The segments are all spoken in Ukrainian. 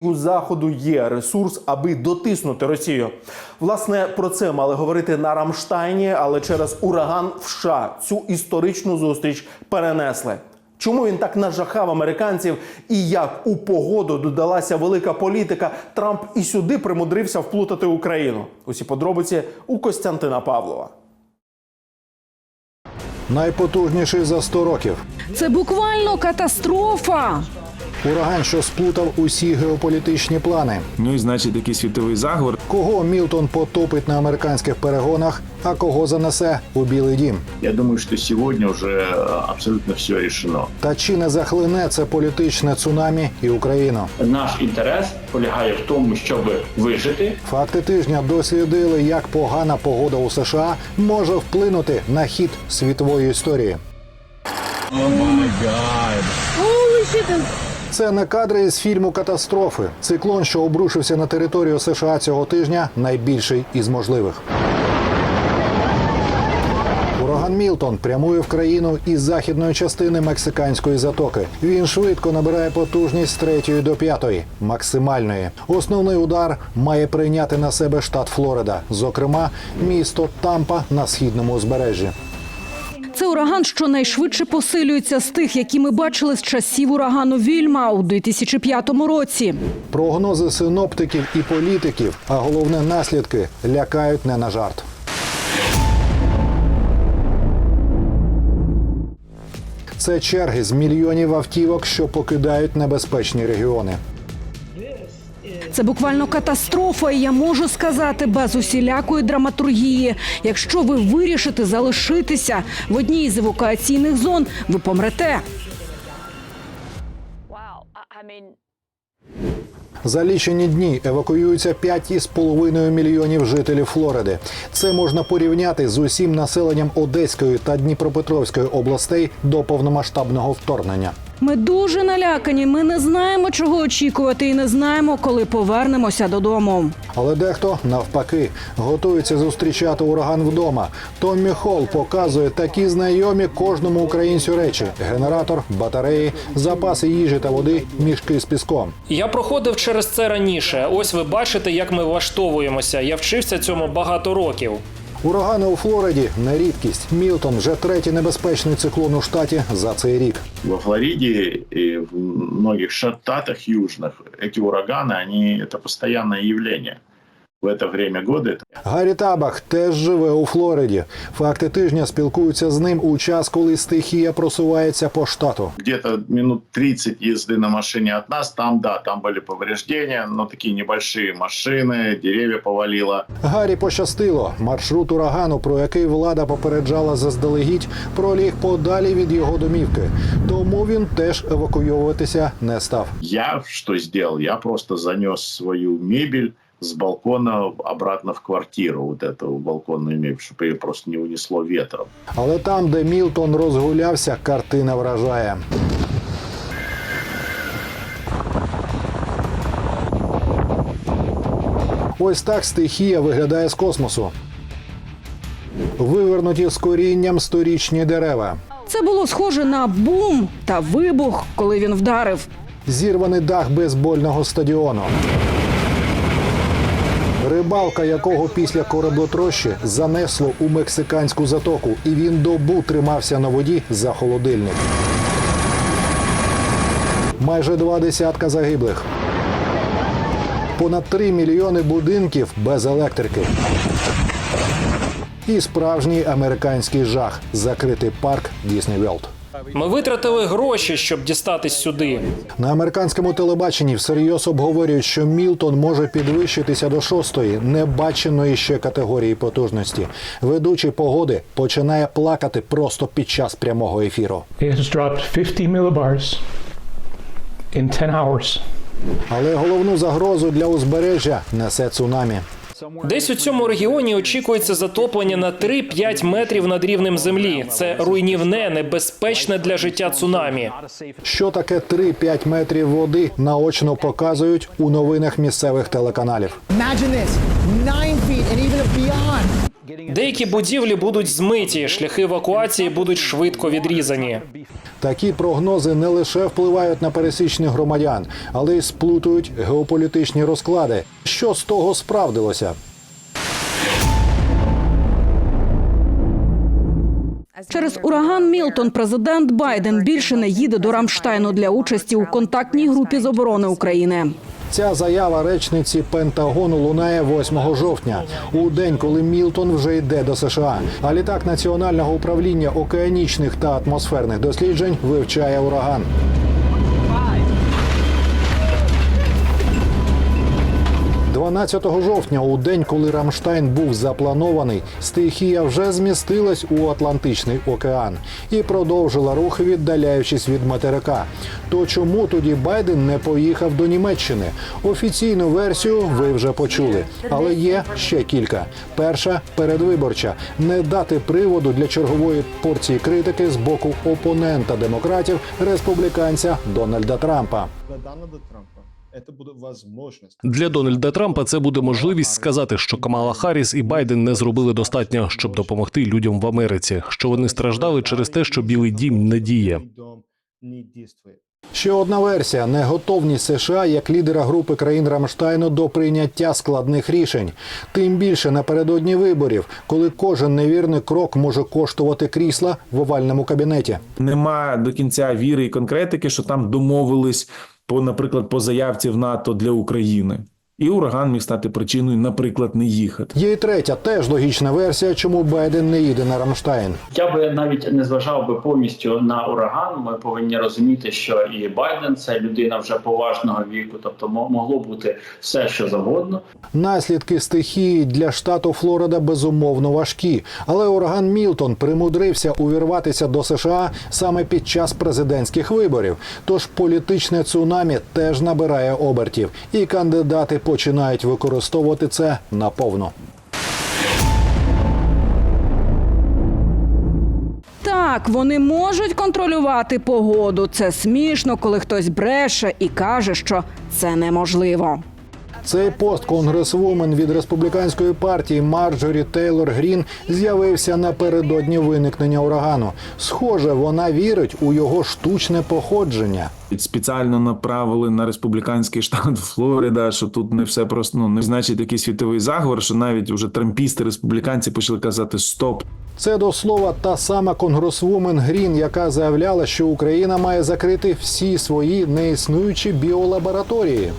У заходу є ресурс, аби дотиснути Росію. Власне про це мали говорити на Рамштайні, але через ураган в США цю історичну зустріч перенесли. Чому він так нажахав американців, і як у погоду додалася велика політика, Трамп і сюди примудрився вплутати Україну? Усі подробиці у Костянтина Павлова. Найпотужніший за 100 років. Це буквально катастрофа. Ураган, що сплутав усі геополітичні плани. Ну і значить такий світовий заговор. Кого Мілтон потопить на американських перегонах, а кого занесе у Білий Дім. Я думаю, что сегодня уже э, абсолютно все решено. Та чи не захлине це політичне цунамі і Україну? Наш інтерес полягає в тому, щоб вижити, Факти тижня дослідили, як погана погода у США може вплинути на хід світової історії. Це не кадри з фільму Катастрофи. Циклон, що обрушився на територію США цього тижня, найбільший із можливих. Ураган Мілтон прямує в країну із західної частини мексиканської затоки. Він швидко набирає потужність з третьої до п'ятої, максимальної. Основний удар має прийняти на себе штат Флорида, зокрема місто Тампа на східному узбережжі. Ураган, що найшвидше посилюється з тих, які ми бачили з часів урагану Вільма у 2005 році. Прогнози синоптиків і політиків, а головне наслідки лякають не на жарт. Це черги з мільйонів автівок, що покидають небезпечні регіони. Це буквально катастрофа, і я можу сказати без усілякої драматургії. Якщо ви вирішите залишитися в одній з евакуаційних зон, ви помрете. За лічені дні евакуюються 5,5 мільйонів жителів Флориди. Це можна порівняти з усім населенням Одеської та Дніпропетровської областей до повномасштабного вторгнення. Ми дуже налякані. Ми не знаємо, чого очікувати, і не знаємо, коли повернемося додому. Але дехто навпаки готується зустрічати ураган вдома. Томмі Холл показує такі знайомі кожному українцю речі: генератор, батареї, запаси їжі та води, мішки з піском. Я проходив через це раніше. Ось ви бачите, як ми влаштовуємося. Я вчився цьому багато років. Урагани у Флориді не рідкість. Мілтон вже третій небезпечний циклон у штаті за цей рік. Во Флориде и в многих штатах южных эти ураганы, они это постоянное явление. В это время года это Гаррі Табах теж живе у Флориді. Факти тижня спілкуються з ним у час, коли стихія просувається по штату. где-то минут 30 езды на машине от нас. Там, да, там были повреждения, но такие небольшие машины, деревья повалило. Гаррі пощастило. Маршрут урагану, про який влада попереджала заздалегідь, проліг подалі від його домівки. Тому він теж евакуйовуватися не став. Я что сделал? Я просто занес свою мебель с балкона обратно в квартиру, вот эту балконную мебель, чтобы ее просто не унесло ветром. Але там, де Мілтон розгулявся, картина вражає. Ось так стихія виглядає з космосу. Вивернуті з корінням сторічні дерева. Це було схоже на бум та вибух, коли він вдарив. Зірваний дах бейсбольного стадіону. Рибалка, якого після кораблотрощі занесло у мексиканську затоку, і він добу тримався на воді за холодильник. Майже два десятка загиблих. Понад три мільйони будинків без електрики. І справжній американський жах закритий парк Disney World. Ми витратили гроші, щоб дістатись сюди. На американському телебаченні всерйоз обговорюють, що Мілтон може підвищитися до шостої, небаченої ще категорії потужності. Ведучий погоди починає плакати просто під час прямого ефіру. It has dropped 50 millibars in 10 hours. Але головну загрозу для узбережжя несе цунамі. Десь у цьому регіоні очікується затоплення на 3-5 метрів над рівнем землі. Це руйнівне, небезпечне для життя цунамі. Що таке 3-5 метрів води наочно показують у новинах місцевих телеканалів. Деякі будівлі будуть змиті, шляхи евакуації будуть швидко відрізані. Такі прогнози не лише впливають на пересічних громадян, але й сплутують геополітичні розклади. Що з того справдилося? Через ураган Мілтон президент Байден більше не їде до Рамштайну для участі у контактній групі з оборони України. Ця заява речниці Пентагону лунає 8 жовтня, у день, коли Мілтон вже йде до США. А літак Національного управління океанічних та атмосферних досліджень вивчає ураган. – 12 жовтня, у день, коли Рамштайн був запланований, стихія вже змістилась у Атлантичний океан і продовжила рух, віддаляючись від материка. То чому тоді Байден не поїхав до Німеччини? Офіційну версію ви вже почули, але є ще кілька. Перша передвиборча не дати приводу для чергової порції критики з боку опонента демократів, республіканця Дональда Трампа. Дональда Трампа. Для Дональда Трампа це буде можливість сказати, що Камала Харріс і Байден не зробили достатньо, щоб допомогти людям в Америці, що вони страждали через те, що Білий Дім не діє. Ще одна версія неготовність США як лідера групи країн Рамштайну до прийняття складних рішень. Тим більше напередодні виборів, коли кожен невірний крок може коштувати крісла в овальному кабінеті. Нема до кінця віри і конкретики, що там домовились по, наприклад, по заявці в НАТО для України. І ураган міг стати причиною, наприклад, не їхати. Є й третя, теж логічна версія, чому Байден не їде на Рамштайн. Я би навіть не зважав би повністю на ураган. Ми повинні розуміти, що і Байден це людина вже поважного віку, тобто мо- могло бути все, що завгодно. Наслідки стихії для штату Флорида безумовно важкі, але ураган Мілтон примудрився увірватися до США саме під час президентських виборів. Тож політичне цунамі теж набирає обертів, і кандидати починають використовувати це наповну. Так, вони можуть контролювати погоду. Це смішно, коли хтось бреше і каже, що це неможливо. Цей пост конгресвумен від республіканської партії Марджорі Тейлор Грін з'явився напередодні виникнення урагану. Схоже, вона вірить у його штучне походження. Спеціально направили на республіканський штат Флорида, що тут не все просто ну не значить якийсь світовий заговор, що навіть уже трампісти, республіканці почали казати Стоп, Це до слова та сама конгресвумен Грін, яка заявляла, що Україна має закрити всі свої неіснуючі біолабораторії.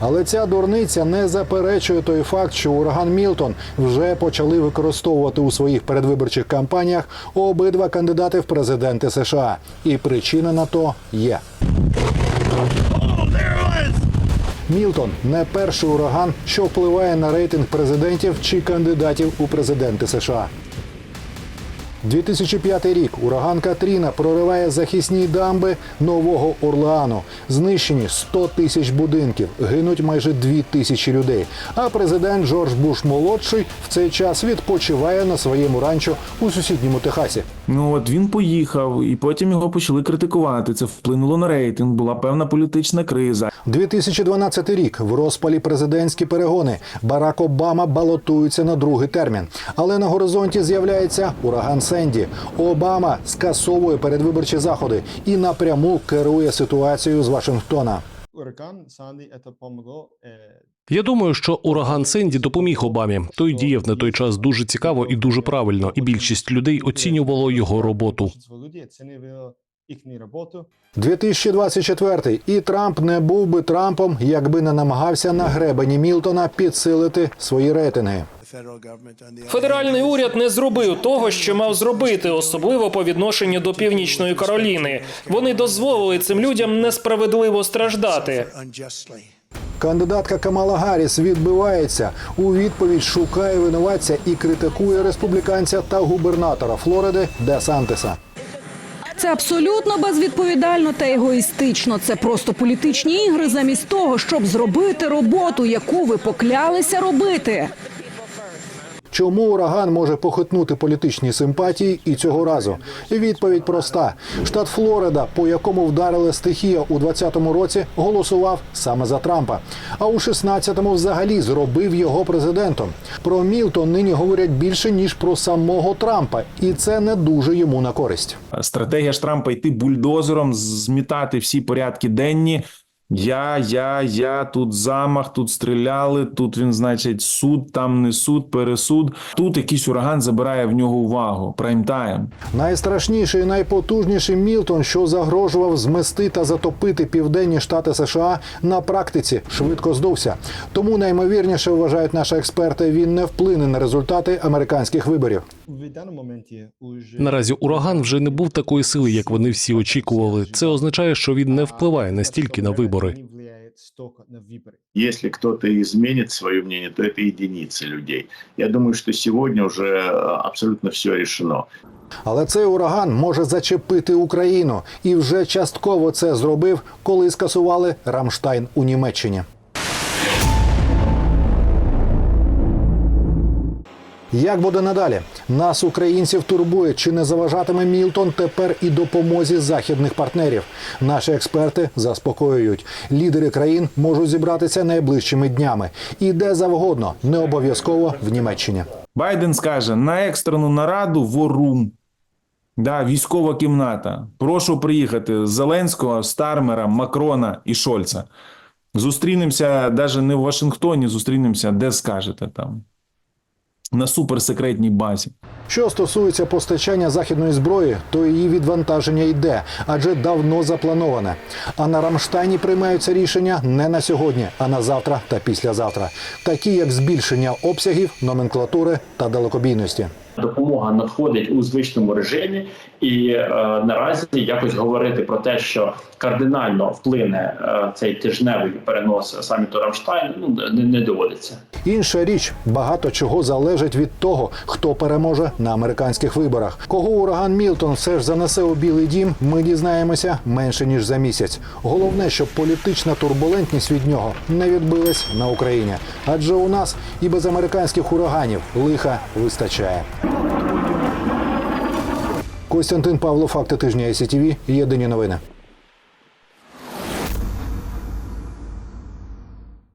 Але ця дурниця не заперечує той факт, що ураган Мілтон вже почали використовувати у своїх передвиборчих кампаніях обидва кандидати в президенти США. І причина на то є. Мілтон не перший ураган, що впливає на рейтинг президентів чи кандидатів у президенти США. 2005 рік ураган Катріна прориває захисні дамби Нового Орлеану. Знищені 100 тисяч будинків, гинуть майже 2 тисячі людей. А президент Джордж Буш молодший в цей час відпочиває на своєму ранчо у сусідньому Техасі. Ну от він поїхав, і потім його почали критикувати. Це вплинуло на рейтинг. Була певна політична криза. 2012 рік в розпалі президентські перегони. Барак Обама балотується на другий термін. Але на горизонті з'являється ураган Сенді. Обама скасовує передвиборчі заходи і напряму керує ситуацією з Вашингтона. Е, Я думаю, що ураган Сенді допоміг Обамі. Той діяв на той час дуже цікаво і дуже правильно, і більшість людей оцінювало його роботу. 2024 і Трамп не був би Трампом, якби не намагався на гребені Мілтона підсилити свої рейтинги. Федеральний уряд не зробив того, що мав зробити, особливо по відношенню до північної Кароліни. Вони дозволили цим людям несправедливо страждати. Кандидатка Камала Гарріс відбивається у відповідь шукає винуватця і критикує республіканця та губернатора Флориди Де Сантеса. Це абсолютно безвідповідально та егоїстично. Це просто політичні ігри замість того, щоб зробити роботу, яку ви поклялися робити. Чому ураган може похитнути політичні симпатії і цього разу? Відповідь проста: штат Флорида, по якому вдарила стихія у 2020 році, голосував саме за Трампа. А у 16-му взагалі зробив його президентом. Про Мілтон нині говорять більше ніж про самого Трампа, і це не дуже йому на користь. Стратегія ж Трампа йти бульдозером, змітати всі порядки денні. Я, я, я, тут замах, тут стріляли, тут він, значить, суд, там не суд, пересуд. Тут якийсь ураган забирає в нього увагу. Прайм-тайм. Найстрашніший і найпотужніший Мілтон, що загрожував змести та затопити південні штати США, на практиці швидко здувся. Тому наймовірніше вважають наші експерти, він не вплине на результати американських виборів. В моменті уже Наразі ураган вже не був такої сили, як вони всі очікували. Це означає, що він не впливає настільки на вибори не влияє стільки на вибори. Если кто-то изменит свое мнение, то это единицы людей. Я думаю, что сегодня уже э, абсолютно все решено. Але цей ураган може зачепити Україну, і вже частково це зробив, коли скасували Рамштайн у Німеччині. Як буде надалі? Нас, українців, турбує, чи не заважатиме Мілтон тепер і допомозі західних партнерів. Наші експерти заспокоюють. Лідери країн можуть зібратися найближчими днями і де завгодно, не обов'язково в Німеччині. Байден скаже на екстрену нараду ворум. Да, військова кімната. Прошу приїхати з Зеленського, Стармера, Макрона і Шольца. Зустрінемося навіть не в Вашингтоні, зустрінемося, де скажете там. На суперсекретній базі. Що стосується постачання західної зброї, то її відвантаження йде, адже давно заплановане. А на Рамштайні приймаються рішення не на сьогодні, а на завтра та післязавтра, такі як збільшення обсягів, номенклатури та далекобійності. Допомога надходить у звичному режимі, і е, наразі якось говорити про те, що кардинально вплине е, цей тижневий перенос саміту Рамштайн, ну не, не доводиться. Інша річ, багато чого залежить від того, хто переможе на американських виборах. Кого ураган Мілтон все ж занесе у Білий Дім, ми дізнаємося менше ніж за місяць. Головне, щоб політична турбулентність від нього не відбилась на Україні, адже у нас і без американських ураганів лиха вистачає. Костянтин Павло, факти тижня СІТВ. Єдині новини.